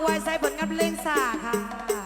อวยใส่ผลงานเพลงสาค่ะ